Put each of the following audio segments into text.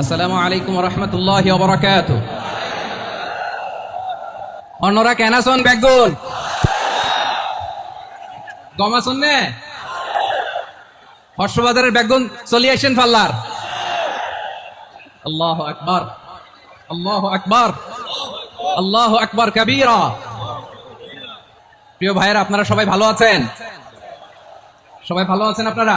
আসসালামু আলাইকুম রহমতুল্লাহ বরকাত অন্যরা কেন বেগুন? গম আছেন নে? হর্ষবাজারের ফাল্লার। আল্লাহ আকবার আল্লাহ আকবার আল্লাহ আকবার কবিরা। প্রিয় ভাইয়েরা, আপনারা সবাই ভালো আছেন? সবাই ভালো আছেন আপনারা?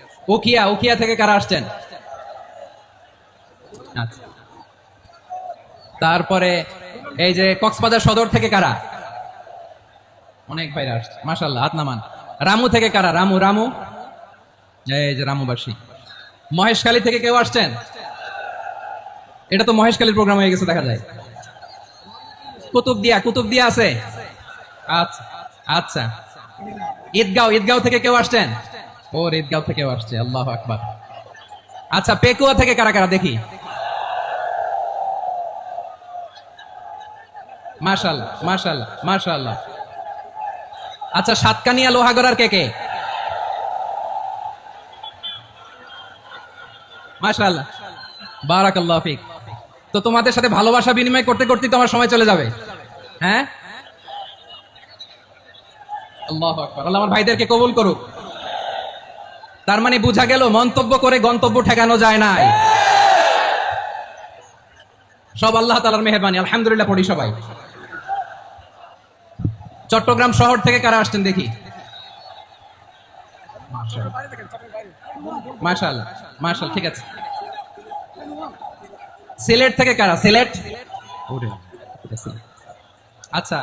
উকিয়া উকিয়া থেকে কারা আসছেন? আচ্ছা। তারপরে এই যে কক্সবাজার সদর থেকে কারা? অনেক ভাইরা আসছে মাশাল্লাহ হাত নামান। রামু থেকে কারা? রামু রামু। এই যে রামুবাসী। মহেশখালী থেকে কেউ আসছেন? এটা তো মহেশখালীর প্রোগ্রাম হয়ে গেছে, দেখা যায়। কুতুব দিয়া কুতুব দিয়া আছে? আচ্ছা আচ্ছা। ঈদগাঁও ঈদগাঁও থেকে কেউ আসছেন? ওর ঈদগাঁও থেকেও আসছে, আল্লাহ আকবার। আচ্ছা পেকুয়া থেকে কারা কারা, দেখি। মাশাল্লাহ মাশাল্লাহ মাশাল্লাহ আচ্ছা সাতকানিয়া লোহাগড়ার কে কে? মাশাল্লাহ বারাকাল্লাহ ফিক। তো তোমাদের সাথে ভালোবাসা বিনিময় করতে করতে তো আমার সময় চলে যাবে। হ্যাঁ? আল্লাহ আল্লাহ আমার ভাইদেরকে কবুল করুক। তার মানে বোঝা গেল মন্তব্য করে গন্তব্য ঠেকানো যায় নাই। সব আল্লাহ তালার মেহরবানি আলহামদুলিল্লাহ পড়ি সবাই। চট্টগ্রাম শহর থেকে কারা আসছেন দেখি? মার্শাল মার্শাল ঠিক আছে। সিলেট থেকে কারা? সিলেট? আচ্ছা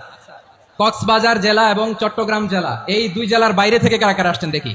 কক্সবাজার জেলা এবং চট্টগ্রাম জেলা এই দুই জেলার বাইরে থেকে কারা কারা আসছেন দেখি?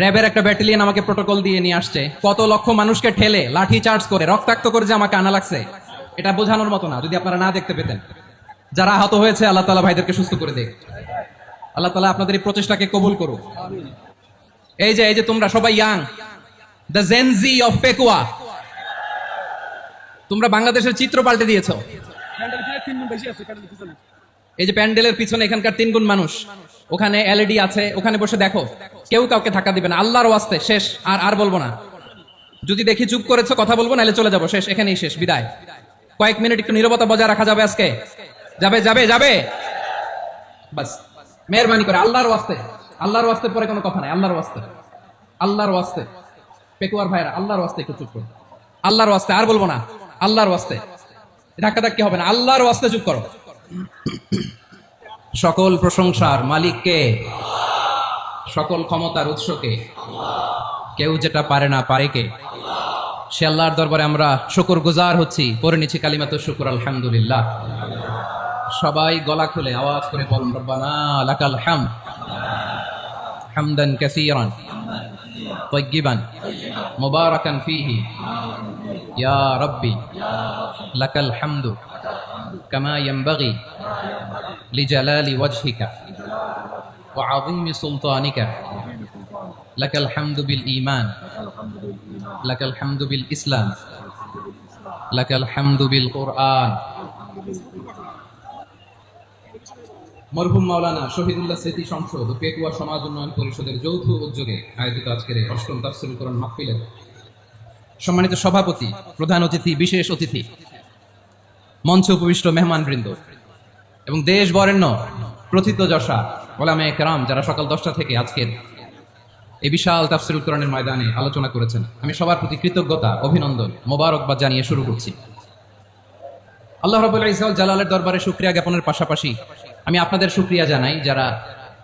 র্যাবের একটা ব্যাটালিয়ন আমাকে প্রোটোকল দিয়ে নিয়ে আসছে। কত লক্ষ মানুষকে ঠেলে, লাঠি চার্জ করে, রক্তাক্ত করে যে আমাকে আনা লাগছে, এটা বোঝানোর মতো না, যদি আপনারা না দেখতে পেতেন। যারা আহত হয়েছে, আল্লাহ তালা ভাইদেরকে সুস্থ করে দেখ আল্লাহ তালা আপনাদের এই প্রচেষ্টাকে কবুল করুক। এই যে এই যে তোমরা সবাই young, the gen Z of Pekua. তোমরা বাংলাদেশের চিত্র পাল্টে দিয়েছ। এই যে প্যান্ডেলের পিছনে এখানকার তিন গুণ মানুষ, ওখানে এলইডি আছে, ওখানে বসে দেখো, কেউ কাউকে ধাক্কা দিবে না, আল্লাহর ওয়াস্তে, শেষ, আর আর বলব না। যদি দেখি চুপ করেছ, কথা বলব, নাহলে চলে যাব, শেষ, এখানেই শেষ, বিদায়। কয়েক মিনিট একটু নীরবতা বজায় রাখা যাবে আজকে? যাবে যাবে যাবে? বাস, মেহরবানি করে, আল্লাহর ওয়াস্তে আল্লাহর ওয়াস্তে পরে কোনো কথা নাই, আল্লাহর ওয়াস্তে। আল্লাহর ওয়াস্তে। পেকুয়ার ভাইরা আল্লাহর ওয়াস্তে একটু চুপ করো। আল্লাহর ওয়াস্তে, আর বলব না, আল্লাহর ওয়াস্তে। ধাক্কা ধাক্কি হবে না, আল্লাহর ওয়াস্তে চুপ করো। সকল প্রশংসার মালিককে সকল ক্ষমতার উৎসকে কেউ যেটা পারে না পারে কে সে আল্লাহর দরবারে আমরা শুকর গুজার হচ্ছি পরে নিচ্ছি কালিমাত শুকুর আলহামদুলিল্লাহ সবাই গলা খুলে আওয়াজ করে বলুন রব্বানা লাকাল হাম হামদান কাসীরান طيبا مباركا فيه يا ربي لك الحمد كما ينبغي لجلال وجهك وعظيم سلطانك لك الحمد بالإيمان لك الحمد بالإسلام لك الحمد بالقرآن মরহুম মাওলানা শহীদুল্লাহ স্মৃতি সংসদ ও পেকুয়া সমাজ উন্নয়ন পরিষদের যৌথ উদ্যোগে আয়োজিত আজকের এই অষ্টম তাফসিল কোরআন মাহফিলের সম্মানিত সভাপতি প্রধান অতিথি বিশেষ অতিথি মঞ্চে উপবিষ্ট মেহমানবৃন্দ এবং দেশ বরেণ্য, প্রথিত যশা ওলামে কেরাম যারা সকাল দশটা থেকে আজকের এই বিশাল তাফসিরুল কোরআনের ময়দানে আলোচনা করেছেন। আমি সবার প্রতি কৃতজ্ঞতা, অভিনন্দন, মোবারকবাদ জানিয়ে শুরু করছি। আল্লাহ রবুল্লাহ জালালের দরবারে শুক্রিয়া জ্ঞাপনের পাশাপাশি আমি আপনাদের শুক্রিয়া জানাই যারা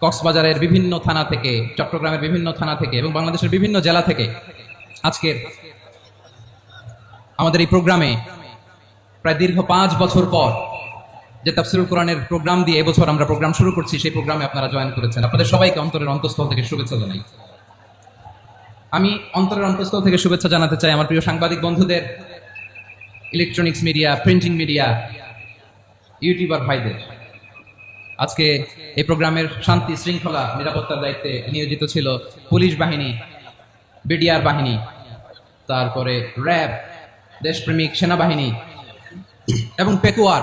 কক্সবাজারের বিভিন্ন থানা থেকে, চট্টগ্রামের বিভিন্ন থানা থেকে এবং বাংলাদেশের বিভিন্ন জেলা থেকে আজকের আমাদের এই প্রোগ্রামে প্রায় দীর্ঘ পাঁচ বছর পর যে তাফসিরুল কোরআনের প্রোগ্রাম দিয়ে এবছর আমরা প্রোগ্রাম শুরু করছি, সেই প্রোগ্রামে আপনারা জয়েন করেছেন। আপনাদের সবাইকে অন্তরের অন্তঃস্থল থেকে শুভেচ্ছা জানাই। আমি অন্তরের অন্তঃস্থল থেকে শুভেচ্ছা জানাতে চাই আমার প্রিয় সাংবাদিক বন্ধুদের electronics media printing media YouTuber ভাইদের। আজকে এই প্রোগ্রামের শান্তি, শৃঙ্খলা, নিরাপত্তার দায়িত্বে নিয়োজিত ছিল পুলিশ বাহিনী, বিডিআর বাহিনী, তারপরে র্যাব, দেশপ্রেমিক সেনাবাহিনী এবং পেকুয়ার।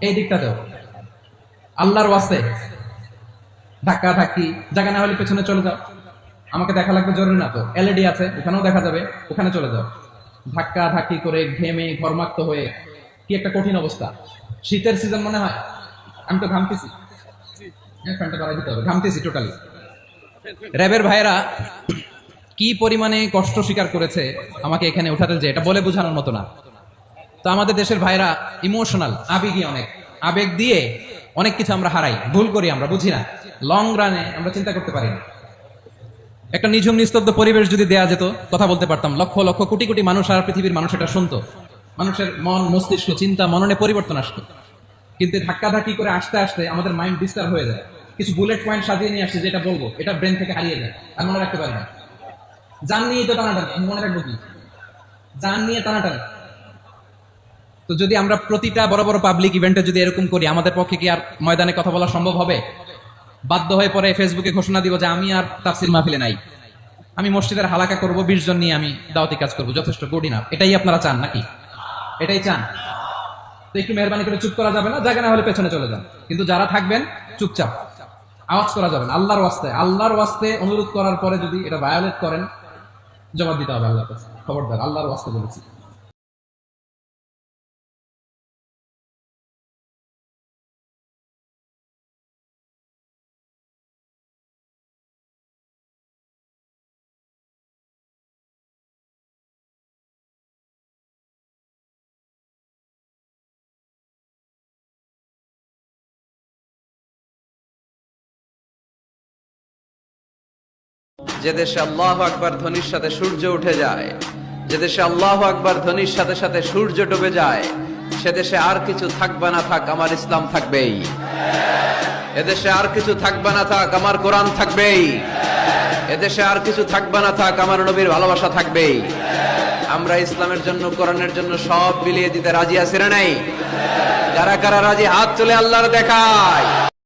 এই দিকটাতেও। আল্লাহর ওয়াস্তে। ধাক্কা ধাক্কি জায়গা না হলে পেছনে চলে যাও। আমাকে দেখা লাগবে জরুরি না তো। এলইডি আছে ওখানেও দেখা যাবে ওখানে চলে যাও। ধাক্কা ধাক্কি করে ঘেমে ঘর্মাক্ত হয়ে কি একটা কঠিন অবস্থা। শীতের সিজন মনে হয়। আমি তো ঘামতেছি। হ্যাঁ, ঘামতেছি টোটালি র্যাবের ভাইয়েরা কি পরিমাণে কষ্ট স্বীকার করেছে আমাকে এখানে উঠাতে যে এটা বলে বোঝানোর মতো না। তো আমাদের দেশের ভাইরা ইমোশনাল আবেগী অনেক। আবেগ দিয়ে অনেক কিছু আমরা হারাই। ভুল করি আমরা, বুঝি না। লং রানে আমরা চিন্তা করতে পারি না। একটা নিঝুম, নিস্তব্ধ পরিবেশ যদি দেয়া যেত, কথা বলতে পারতাম, লক্ষ লক্ষ কোটি কোটি মানুষ আর পৃথিবীর মানুষ এটা শুনতো। মানুষের মন, মস্তিষ্ক, চিন্তা, মননে পরিবর্তন আসতো। কিন্তু ধাক্কাধাক্কি করে আসতে আসতে আমাদের মাইন্ড ডিস্টার্ব হয়ে যায়। কিছু বুলেট পয়েন্ট সাজিয়ে নিয়ে আসছে যেটা বলব, এটা ব্রেন থেকে হারিয়ে যায়। আর মনে রাখতে পারি না। জান নিয়ে তো টানাটানি, মনে রাখব কি? জান নিয়ে টানাটানি। তো যদি আমরা প্রতিটা বড় বড় পাবলিক ইভেন্টে যদি এরকম করি, আমাদের পক্ষে কি আর ময়দানে কথা বলা সম্ভব হবে? বাধ্য হয়ে পরে ফেসবুকে ঘোষণা দিব যে আমি আর তাফসির মাহফিলে নাই। আমি মসজিদের হালাকা করব, বিশ জন নিয়ে আমি দাওয়াতি কাজ করব। যথেষ্ট গুড ইনাফ এটাই আপনারা চান নাকি? এটাই চান? তো একটু মেহরবানি করে চুপ করা যাবে না? জায়গা না হলে পেছনে চলে যান। কিন্তু যারা থাকবেন, চুপচাপ। আওয়াজ করা যাবে না। আল্লাহর ওয়াস্তে। আল্লাহর ওয়াস্তে অনুরোধ করার পরে যদি এটা ভায়োলেট করেন, জবাব দিতে হবে আল্লাহর কাছে। খবরদার, আল্লাহর ওয়াস্তে বলেছি। যে দেশে আল্লাহ আকবার ধ্বনির সাথে সূর্য উঠে যায়, যে দেশে আল্লাহ আকবার ধ্বনির সাথে সাথে সূর্য ডুবে যায়, সে দেশে আর কিছু থাকবে না থাক, আমার ইসলাম থাকবেই। এদেশে আর কিছু থাকবে না থাক, আমার কোরআন থাকবেই। এদেশে আর কিছু থাকবে না থাক, আমার নবীর ভালোবাসা থাকবেই। আমরা ইসলামের জন্য, কোরআনের জন্য সব বিলিয়ে দিতে রাজি আছি না নাই? কারা কারা রাজি? হাত তুলে আল্লাহর দেখায়।